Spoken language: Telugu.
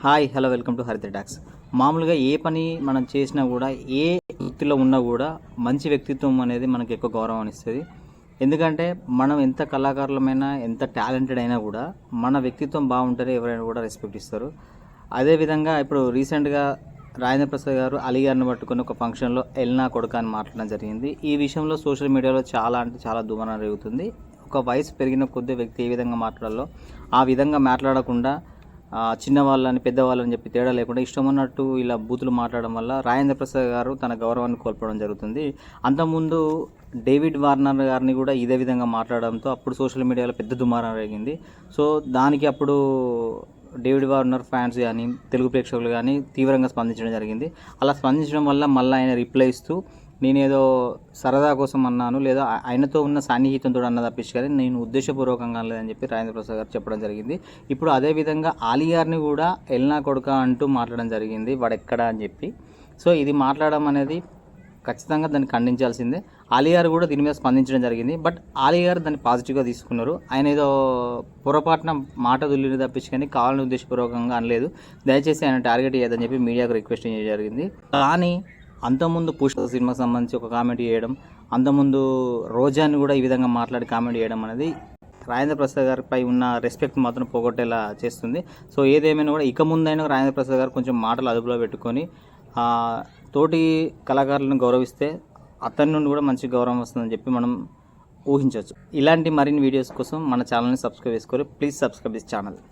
Hi hello welcome to Haritha talks. మామూలుగా ఏ పని మనం చేసినా కూడా ఏ వృత్తిలో ఉన్నా కూడా మంచి వ్యక్తిత్వం అనేది మనకి ఎక్కువ గౌరవం ఇస్తుంది. ఎందుకంటే మనం ఎంత కళాకారులమైనా ఎంత టాలెంటెడ్ అయినా కూడా మన వ్యక్తిత్వం బాగుంటేనే ఎవరైనా కూడా రెస్పెక్ట్ ఇస్తారు. అదేవిధంగా ఇప్పుడు రీసెంట్గా రాజేంద్ర ప్రసాద్ గారు అలీ గారిని ఒక ఫంక్షన్లో ఎల్నా కొడుక అని మాట్లాడడం జరిగింది. ఈ విషయంలో సోషల్ మీడియాలో చాలా అంటే చాలా దుమారం జరుగుతుంది ఒక వయసు పెరిగిన కొద్ది వ్యక్తి ఏ విధంగా మాట్లాడాలో ఆ విధంగా మాట్లాడకుండా చిన్నవాళ్ళని పెద్దవాళ్ళని చెప్పి తేడా లేకుండా ఇష్టం ఉన్నట్టు ఇలా బూతులు మాట్లాడడం వల్ల రాజేంద్ర ప్రసాద్ గారు తన గౌరవాన్ని కోల్పోవడం జరుగుతుంది. అంతకుముందు డేవిడ్ వార్నర్ గారిని కూడా ఇదే విధంగా మాట్లాడడంతో అప్పుడు సోషల్ మీడియాలో పెద్ద దుమారం రేగింది. సో దానికి అప్పుడు డేవిడ్ వార్నర్ ఫ్యాన్స్ కానీ తెలుగు ప్రేక్షకులు కానీ తీవ్రంగా స్పందించడం జరిగింది. అలా స్పందించడం వల్ల మళ్ళీ ఆయన రిప్లై ఇస్తూ నేనేదో సరదా కోసం అన్నాను లేదా ఆయనతో ఉన్న సాన్నిహితంతో అన్న తప్పించి కానీ నేను ఉద్దేశపూర్వకంగా లేదని చెప్పి రాజేంద్ర ప్రసాద్ గారు చెప్పడం జరిగింది. ఇప్పుడు అదే విధంగా కూడా ఎల్నా కొడుక అంటూ మాట్లాడడం జరిగింది వాడెక్కడ అని చెప్పి. సో ఇది మాట్లాడడం అనేది ఖచ్చితంగా దాన్ని ఖండించాల్సిందే. ఆలియార్ కూడా దీని మీద స్పందించడం జరిగింది బట్ ఆలియార్ దాన్ని పాజిటివ్గా తీసుకున్నారు. ఆయన ఏదో పొరపాటున మాట దుల్లిని తప్పించి కానీ కావాలని ఉద్దేశపూర్వకంగా అనలేదు. దయచేసి ఆయన టార్గెట్ చేయదని చెప్పి మీడియాకు రిక్వెస్ట్ చేయడం జరిగింది. కానీ అంతకుముందు పుష్ప సినిమాకి సంబంధించి ఒక కామెంట్ చేయడం అంతకుముందు రోజాని కూడా ఈ విధంగా మాట్లాడి కామెంట్ చేయడం అనేది రాజేంద్ర ప్రసాద్ గారిపై ఉన్న రెస్పెక్ట్ మాత్రం పోగొట్టేలా చేస్తుంది. సో ఏదేమైనా కూడా ఇక ముందైనా రాజేంద్ర ప్రసాద్ గారు కొంచెం మాటలు అదుపులో పెట్టుకొని తోటి కళాకారులను గౌరవిస్తే అతని నుండి కూడా మంచి గౌరవం వస్తుందని చెప్పి మనం ఊహించవచ్చు. ఇలాంటి మరిన్ని వీడియోస్ కోసం మన ఛానల్ని సబ్స్క్రైబ్ చేసుకోరు. Please subscribe this channel.